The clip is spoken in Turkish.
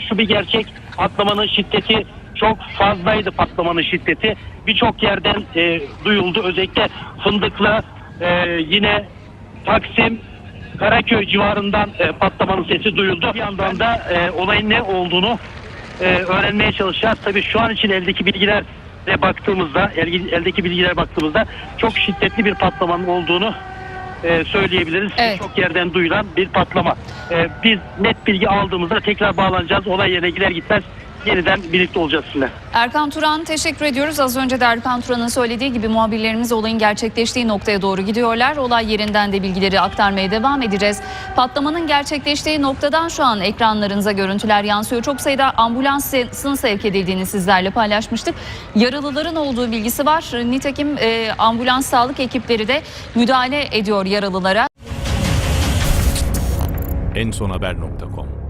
şu bir gerçek patlamanın şiddeti çok fazlaydı patlamanın şiddeti. Birçok yerden e, duyuldu. Özellikle Fındıklı e, yine Taksim Karaköy civarından e, patlamanın sesi duyuldu. Bir yandan da e, olayın ne olduğunu e, öğrenmeye çalışacağız. Tabii şu an için eldeki bilgiler baktığımızda, el- eldeki bilgilere baktığımızda çok şiddetli bir patlamanın olduğunu e, söyleyebiliriz. Evet. Çok yerden duyulan bir patlama. E, biz net bilgi aldığımızda tekrar bağlanacağız. Olay yerine gider gitmez yeniden birlikte olacağız sizinle. Erkan Turan teşekkür ediyoruz. Az önce de Erkan Turan'ın söylediği gibi muhabirlerimiz olayın gerçekleştiği noktaya doğru gidiyorlar. Olay yerinden de bilgileri aktarmaya devam edeceğiz. Patlamanın gerçekleştiği noktadan şu an ekranlarınıza görüntüler yansıyor. Çok sayıda ambulansın sevk edildiğini sizlerle paylaşmıştık. Yaralıların olduğu bilgisi var. Nitekim e, ambulans sağlık ekipleri de müdahale ediyor yaralılara. ensonhaber.com